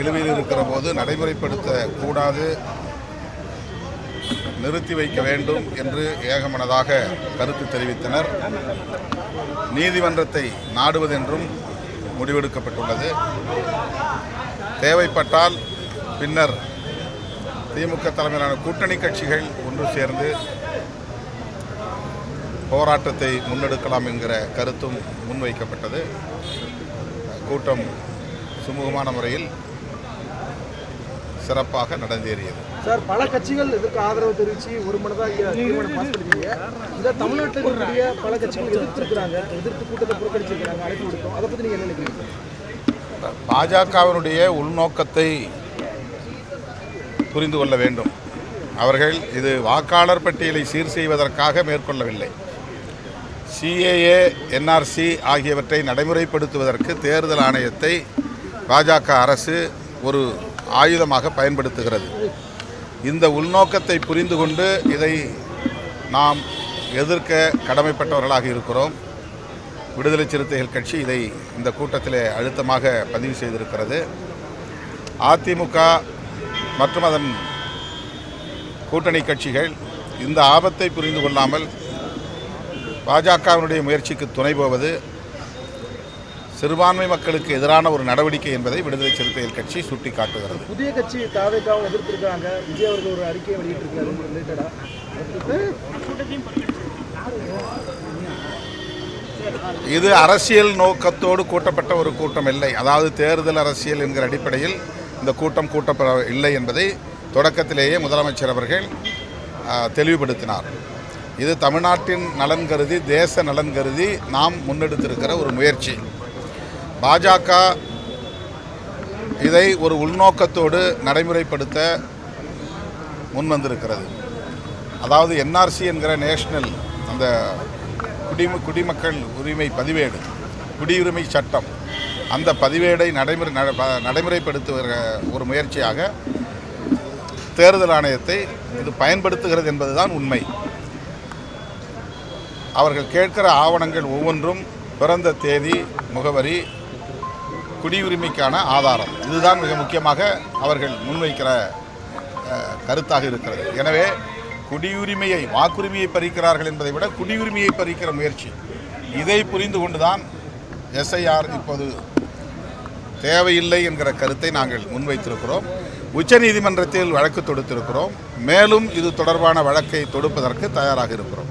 நிலுவையில் இருக்கிற போது நடைமுறைப்படுத்த கூடாது நிறுத்தி வைக்க வேண்டும் என்று ஏகமனதாக கருத்து தெரிவித்தனர். நீதிமன்றத்தை நாடுவதென்றும் முடிவெடுக்கப்பட்டுள்ளது. தேவைப்பட்டால் பின்னர் திமுக தலைமையிலான கூட்டணி கட்சிகள் ஒன்று சேர்ந்து போராட்டத்தை முன்னெடுக்கலாம் என்கிற கருத்தும் முன்வைக்கப்பட்டது. கூட்டம் சுமூகமான முறையில் சிறப்பாக நடந்தேறியது. சார் பல கட்சிகள் இதற்கு ஆதரவு தெரிவித்து ஒரு மனதாக இங்க தீர்மானம் பாஸ் பண்ணிருக்கீங்க இந்த தமிழ்நாட்டில் இருக்கக்கூடிய பல கட்சிகள் எதிர்த்திருக்கிறாங்க எதிர்த்து கூட்டத்தை புறக்கணிச்சிருக்கிறாங்க அழைப்பு விடுத்தோம் அதை பற்றி நீங்கள் என்ன நினைக்கிறீங்க? பாஜகவினுடைய உள்நோக்கத்தை புரிந்து கொள்ள வேண்டும். அவர்கள் இது வாக்காளர் பட்டியலை சீர் செய்வதற்காக மேற்கொள்ளவில்லை. சிஏஏ என்ஆர்சி ஆகியவற்றை நடைமுறைப்படுத்துவதற்கு தேர்தல் ஆணையத்தை பாஜக அரசு ஒரு ஆயுதமாக பயன்படுத்துகிறது. இந்த உள்நோக்கத்தை புரிந்து கொண்டு இதை நாம் எதிர்க்க கடமைப்பட்டவர்களாக இருக்கிறோம். விடுதலை சிறுத்தைகள் கட்சி இதை இந்த கூட்டத்திலே அழுத்தமாக பதிவு செய்திருக்கிறது. அதிமுக மற்றும் அதன் கூட்டணி கட்சிகள் இந்த ஆபத்தை புரிந்து கொள்ளாமல் பாஜகவினுடைய முயற்சிக்கு துணை போவது சிறுபான்மை மக்களுக்கு எதிரான ஒரு நடவடிக்கை என்பதை விடுதலை சிறுத்தைகள் கட்சி சுட்டிக்காட்டுகிறது. புதிய கட்சி தாவேக்காவும் எதிர்த்திருக்காங்க விஜய் அவர்கள் ஒரு அறிக்கையை வெளியிட்டிருக்காரு ரிலேட்டடாக இது அரசியல் நோக்கத்தோடு கூட்டப்பட்ட ஒரு கூட்டம் இல்லை. அதாவது தேர்தல் அரசியல் என்கிற அடிப்படையில் இந்த கூட்டம் கூட்டப்பட இல்லை என்பதை தொடக்கத்திலேயே முதலமைச்சர் அவர்கள் தெளிவுபடுத்தினார். இது தமிழ்நாட்டின் நலன் கருதி தேச நலன் கருதி நாம் முன்னெடுத்திருக்கிற ஒரு முயற்சி. பாஜக இதை ஒரு உள்நோக்கத்தோடு நடைமுறைப்படுத்த முன்வந்திருக்கிறது. அதாவது என்ஆர்சி என்கிற நேஷனல் அந்த குடிம குடிமக்கள் உரிமை பதிவேடு குடியுரிமை சட்டம் அந்த பதிவேடை நடைமுறை நடைமுறைப்படுத்துகிற ஒரு முயற்சியாக தேர்தல் ஆணையத்தை இது பயன்படுத்துகிறது என்பதுதான் உண்மை. அவர்கள் கேட்கிற ஆவணங்கள் ஒவ்வொன்றும் பிறந்த தேதி முகவரி குடியுரிமைக்கான ஆதாரம். இதுதான் மிக முக்கியமாக அவர்கள் முன்வைக்கிற கருத்தாக இருக்கிறது. எனவே குடியுரிமையை வாக்குரிமையை பறிக்கிறார்கள் என்பதை விட குடியுரிமையை பறிக்கிற முயற்சி. இதை புரிந்து கொண்டுதான் எஸ்ஐஆர் இப்போது தேவையில்லை என்கிற கருத்தை நாங்கள் முன்வைத்திருக்கிறோம். உச்சநீதிமன்றத்தில் வழக்கு தொடுத்திருக்கிறோம். மேலும் இது தொடர்பான வழக்கை தொடுப்பதற்கு தயாராக இருக்கிறோம்.